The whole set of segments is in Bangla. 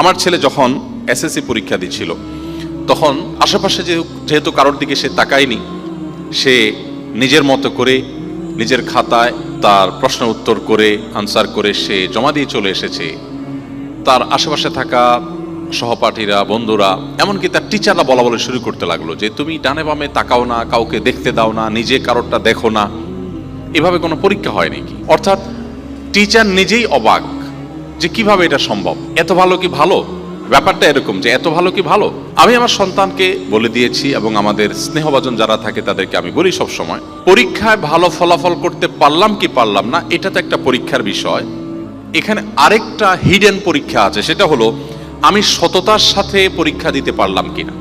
আমার ছেলে যখন এসএসসি পরীক্ষা দিচ্ছিল, তখন আশেপাশে যেহেতু কারোর দিকে সে তাকায়নি, সে নিজের মতো করে নিজের খাতায় তার প্রশ্ন উত্তর করে আনসার করে সে জমা দিয়ে চলে এসেছে। তার আশেপাশে থাকা সহপাঠীরা, বন্ধুরা, এমনকি তার টিচাররা বলা বলে শুরু করতে লাগল যে, তুমি ডানে বামে তাকাও না, কাউকে দেখতে দাও না, নিজে কারোরটা দেখো না। এভাবে কোনো পরীক্ষা হয় নাকি অর্থাৎ টিচার নিজেই অবাক যে কীভাবে এটা সম্ভব? এত ভালো কি ভালো? ব্যাপারটা এরকম যে এত ভালো কি ভালো? আমি আমার সন্তানকে বলে দিয়েছি এবং আমাদের স্নেহভাজন যারা থাকে তাদেরকে আমি বলি সব সময় পরীক্ষায় ভালো ফলাফল করতে পারলাম কি পারলাম না, এটা তো একটা পরীক্ষার বিষয়। এখানে আরেকটা হিডেন পরীক্ষা আছে, সেটা হলো, আমি সততার সাথে পরীক্ষা দিতে পারলাম কিনা?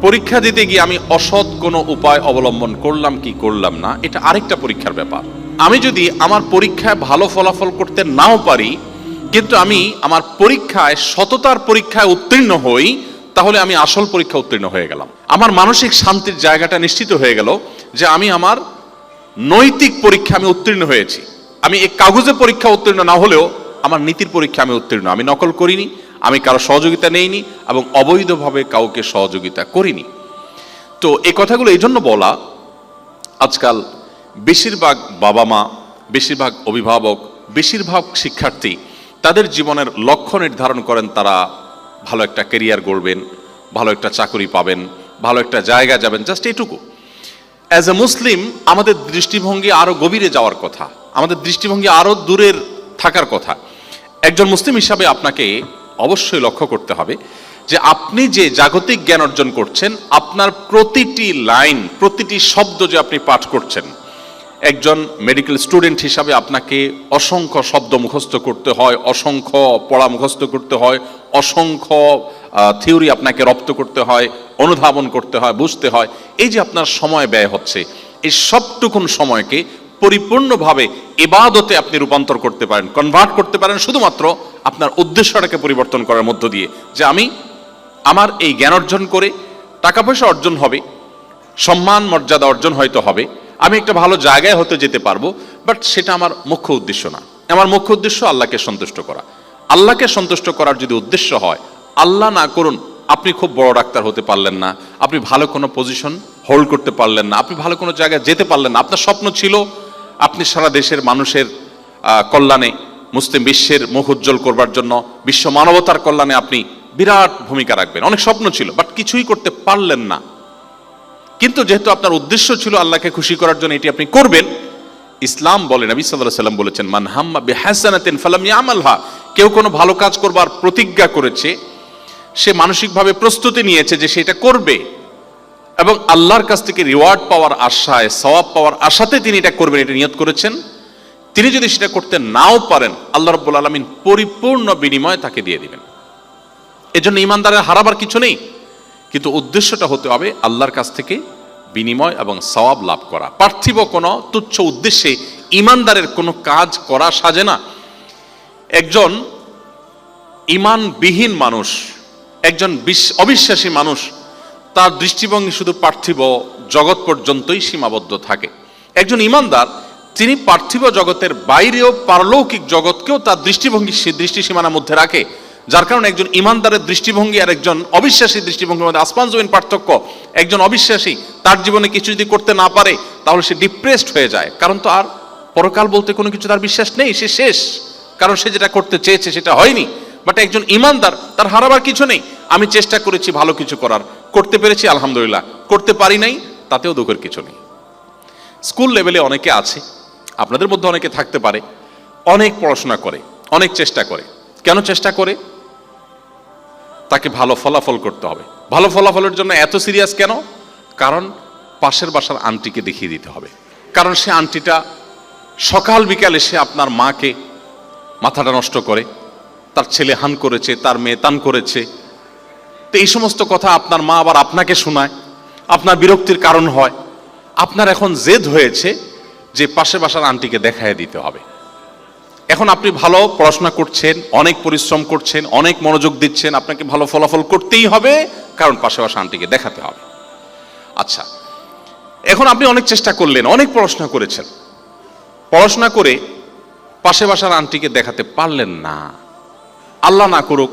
পরীক্ষা দিতে গিয়ে আমি অসৎ কোনো উপায় অবলম্বন করলাম কি করলাম না, এটা আরেকটা পরীক্ষার ব্যাপার। আমি যদি আমার পরীক্ষায় ভালো ফলাফল করতে নাও পারি কিন্তু আমি আমার পরীক্ষায়, সততার পরীক্ষায় উত্তীর্ণ হই, তাহলে আমি আসল পরীক্ষা উত্তীর্ণ হয়ে গেলাম। আমার মানসিক শান্তির জায়গাটা নিশ্চিত হয়ে গেল যে আমি আমার নৈতিক পরীক্ষা আমি উত্তীর্ণ হয়েছি। আমি এই কাগজে পরীক্ষা উত্তীর্ণ না হলেও আমার নীতির পরীক্ষা আমি উত্তীর্ণ। আমি নকল করিনি, আমি কারও সহযোগিতা নেইনি এবং অবৈধভাবে কাউকে সহযোগিতা করিনি। তো এই কথাগুলো এই জন্য বলা, আজকাল বেশিরভাগ বাবা মা, বেশিরভাগ অভিভাবক, বেশিরভাগ শিক্ষার্থী তাদের জীবনের লক্ষ্য নির্ধারণ করেন তারা, ভালো একটা কেরিয়ার গড়বেন, ভালো একটা চাকরি পাবেন, ভালো একটা জায়গা যাবেন জাস্ট এইটুকু। অ্যাজ এ মুসলিম আমাদের দৃষ্টিভঙ্গি আরও গভীরে যাওয়ার কথা, আমাদের দৃষ্টিভঙ্গি আরও দূরের থাকার কথা। একজন মুসলিম হিসাবে আপনাকে অবশ্যই লক্ষ্য করতে হবে যে আপনি যে জাগতিক জ্ঞান অর্জন করছেন, আপনার প্রতিটি লাইন, প্রতিটি শব্দ যে আপনি পাঠ করছেন একজন মেডিকেল স্টুডেন্ট হিসাবে আপনাকে অসংখ্য শব্দ মুখস্থ করতে হয়, অসংখ্য পড়া মুখস্থ করতে হয়, অসংখ্য থিওরি আপনাকে রপ্ত করতে হয়, অনুধাবন করতে হয়, বুঝতে হয়। এই যে আপনার সময় ব্যয় হচ্ছে, এই সবটুকুন সময়কে পরিপূর্ণভাবে এবাদতে আপনি রূপান্তর করতে পারেন কনভার্ট করতে পারেন, শুধুমাত্র আপনার উদ্দেশ্যটাকে পরিবর্তন করার মধ্য দিয়ে যে আমি আমার এই জ্ঞান অর্জন করে টাকা পয়সা অর্জন হবে, সম্মান মর্যাদা অর্জন হয়তো হবে আমি একটা ভালো জায়গায় হতে যেতে পারব বাট সেটা আমার মুখ্য উদ্দেশ্য না। আমার মুখ্য উদ্দেশ্য আল্লাহকে সন্তুষ্ট করা। আল্লাহকে সন্তুষ্ট করার যদি উদ্দেশ্য হয়, আল্লাহ না করুন, আপনি খুব বড় ডাক্তার হতে পারলেন না, আপনি ভালো কোনো পজিশন হোল্ড করতে পারলেন না, আপনি ভালো কোনো জায়গায় যেতে পারলেন না। আপনার স্বপ্ন ছিল, আপনি সারা দেশের মানুষের কল্যাণে, মুসলিম বিশ্বের মুখ উজ্জ্বল করবার জন্য, বিশ্ব মানবতার কল্যাণে আপনি বিরাট ভূমিকা রাখবেন। অনেক স্বপ্ন ছিল বাট কিছুই করতে পারলেন না। কিন্তু যেহেতু আপনার উদ্দেশ্য ছিল আল্লাহকে খুশি করার জন্য এটি আপনি করবেন, ইসলাম বলে নবী সাল্লাহ সাল্লাম বলেছেন, মান হাম্মা বিহাসানাতিন ফালাম ইয়ামালহা কেউ কোনো ভালো কাজ করবার প্রতিজ্ঞা করেছে, সে মানসিকভাবে প্রস্তুতি নিয়েছে যে সেটা করবে। এবং আল্লাহর কাছ থেকে রিওয়ার্ড পাওয়ার আশায়, সওয়াব পাওয়ার আশাতে তিনি এটা করবেন, এটা নিয়ত করেছেন। তিনি যদি সেটা করতে নাও পারেন, আল্লাহ রব্বুল আলমিন পরিপূর্ণ বিনিময় তাকে দিয়ে দিবেন। এজন্য ইমানদারের হারাবার কিছু নেই। কিন্তু উদ্দেশ্যটা হতে হবে আল্লাহর কাছ থেকে বিনিময় এবং সওয়াব লাভ করা। পার্থিব কোনো তুচ্ছ উদ্দেশ্যে ইমানদারের কোনো কাজ করা সাজে না। একজন ইমানবিহীন মানুষ, একজন বিশ- অবিশ্বাসী মানুষ, তার দৃষ্টিভঙ্গি শুধু পার্থিব জগৎ পর্যন্তই সীমাবদ্ধ থাকে। একজন ইমানদার, তিনি পার্থিব জগতের বাইরেও পারলৌকিক জগৎকেও তার দৃষ্টিভঙ্গি দৃষ্টি সীমানার মধ্যে রাখে। যার কারণে একজন ইমানদারের দৃষ্টিভঙ্গি আর একজন অবিশ্বাসী দৃষ্টিভঙ্গির মধ্যে আসমান জমিন পার্থক্য। একজন অবিশ্বাসী তার জীবনে কিছু যদি করতে না পারে, তাহলে সে ডিপ্রেসড হয়ে যায়। কারণ তো আর পরকাল বলতে কোনো কিছু তার বিশ্বাস নেই, সে শেষ। কারণ সে যেটা করতে চেয়েছে সেটা হয়নি। বাট একজন ইমানদার, তার হারাবার কিছু নেই। আমি চেষ্টা করেছি ভালো কিছু করার। করতে পেরেছি, আলহামদুলিল্লাহ। করতে পারি নাই, তাতেও দুঃখের কিছু নেই। স্কুল লেভেলে অনেকে আছে, আপনাদের মধ্যে অনেকে থাকতে পারে। অনেক পড়াশোনা করে, অনেক চেষ্টা করে। কেন চেষ্টা করে? তাকে ভালো ফলাফল করতে হবে। ভালো ফলাফলের জন্য এত সিরিয়াস কেন? কারণ পাশের বাসার আন্টিকে দেখিয়ে দিতে হবে। কারণ সে আন্টিটা সকাল বিকাল এসে আপনার মাকে মাথাটা নষ্ট করে, তার ছেলে হান করেছে, তার মেয়ে তান করেছে। তো এই সমস্ত কথা আপনার মা আবার আপনাকে শোনায়, আপনার বিরক্তির কারণ হয়। আপনার এখন জেদ হয়েছে যে পাশে বাসার আন্টিকে দেখায় দিতে হবে। এখন আপনি ভালো পড়াশোনা করছেন, অনেক পরিশ্রম করছেন, অনেক মনোযোগ দিচ্ছেন, আপনাকে ভালো ফলাফল করতেই হবে, কারণ পাশে বাসা আন্টিকে দেখাতে হবে। আচ্ছা এখন আপনি অনেক চেষ্টা করলেন, অনেক পড়াশোনা করেছেন। পড়াশোনা করে পাশে বাসার আন্টিকে দেখাতে পারলেন না। আল্লাহ না করুক